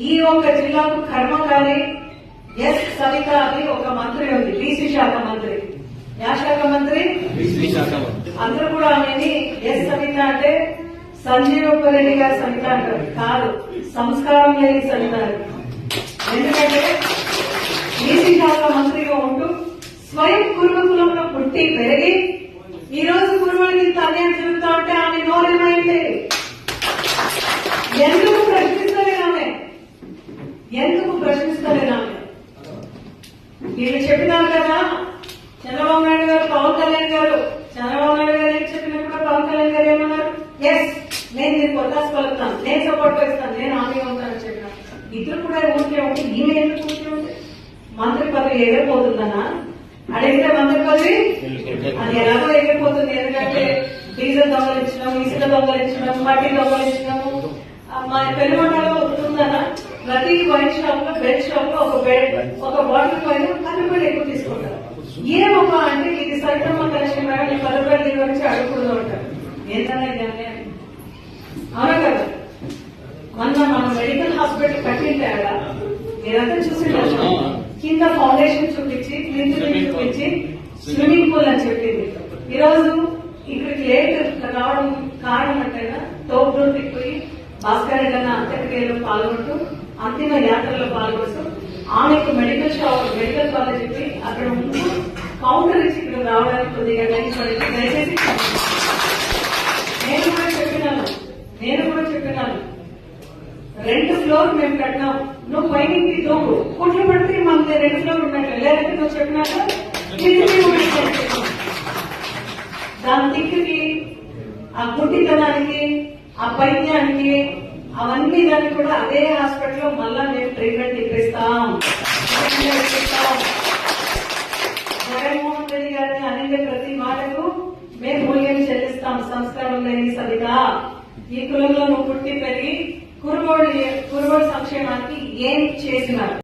ఈ ఒక్క జిల్లాకు కర్మకారి ఎస్ సవిత అని ఒక మంత్రి ఉంది బీసీ శాఖ మంత్రి. యా శాఖ మంత్రి? అందరూ కూడా ఆమెని ఎస్ సవిత అంటే సంజీవ రెడ్డి గారి సవిత అంటారు. కాదు సంస్కారం లేని సవిత. ఎందుకంటే బీసీ శాఖ మంత్రిగా ఉంటూ స్వయం కురుకులంలో పుట్టి పెరిగి ఈ రోజు కురువులకి ఇంత అన్యాయం జరుగుతా ఉంటే ఆమె నోరేమైంది ఎందుకు ప్రశ్నిస్తలేదు ఆమె ప్రశ్నిస్తలేనా మీరు ఆమె చెప్పినారు కదా చంద్రబాబు నాయుడు గారు పవన్ కళ్యాణ్ గారు చంద్రబాబు నాయుడు గారు ఏం చెప్పినప్పుడు పవన్ కళ్యాణ్ గారు ఏమన్నారు? ఎస్ నేను దీనికి కొత్తాసు పలుకుతాను నేను సపోర్ట్ వేస్తాను నేను హామీగా ఉంటానని చెప్పిన ఇద్దరు కూడా ఊరికే ఉంటే ఈమె ఎందుకు ఊరికే ఉంటే? మంత్రి పదవి ఎగిరిపోతుందన్నా? అడిగితే మంత్రి పదవి అది ఎలాగో ఎగిరిపోతుంది ఎందుకంటే డీజిల్ దొంగలించడం ఇసుక దొంగలించడం మట్టి దొంగలించడం ఆ, మా పెనుమండలో ఉంటుందన్న ప్రతి వైన్ షాప్లో బెడ్ షాప్లో ఒక బెడ్ ఒక బాటిల్ పైన పది రూపాయలు ఎక్కువ తీసుకుంటారు. ఏ ఒక అంటే ఇది సరిగ్గా లక్ష్యం మేడం ఈ పది రూపాయలు దీని గురించి అడుగుతూ ఉంటారు. ఏంటన్నా ఇది అన్యాయం? అవునా కదా? మొన్న మన మెడికల్ హాస్పిటల్ కట్టింటే ఆడ మీరంతా చూసింటారు కింద ఫౌండేషన్ చూపించి క్లింజ్ చూపించి స్విమ్మింగ్ పూల్ అని చెప్పింది. ఈ రోజు ఇక్కడికి లేట్ రావడం కారణం అంటే తోపు పోయి భాస్కర్ రెడ్డి అంత్యక్రియలో పాల్గొంటూ అంతిమ యాత్రలో పాల్గొస్తూ ఆమెకు మెడికల్ షాప్ మెడికల్ కాలేజ్ చెప్పి అక్కడ ఉంటూ కౌంటర్ ఇచ్చి ఇక్కడ రావడానికి కొద్దిగా దయచేసి నేను కూడా చెప్పినాను. నేను కూడా చెప్పినాను. రెండు ఫ్లోర్ మేము కట్టినాం. నువ్వు పైకి దూకు కుట్లు పడితే మనకి రెండు ఫ్లోర్ ఉన్నట్లు లేదంటే నువ్వు చెప్పినాక దాని దిక్కుకి ఆ గుడ్డితనానికి ఆ పైద్యానికి అవన్నీ దానికి కూడా అదే హాస్పిటల్లో మళ్ళా మేము ట్రీట్మెంట్ ఇప్పిస్తాం. జగన్మోహన్ రెడ్డి గారిని అనే ప్రతి మాటకు మేము మూల్యం చెల్లిస్తాం. సంస్కారం లేని సవిత ఈ కులంలో నువ్వు పుట్టి పెరిగి కురువోడి కురుబోడి సంక్షేమానికి ఏం చేసినారు?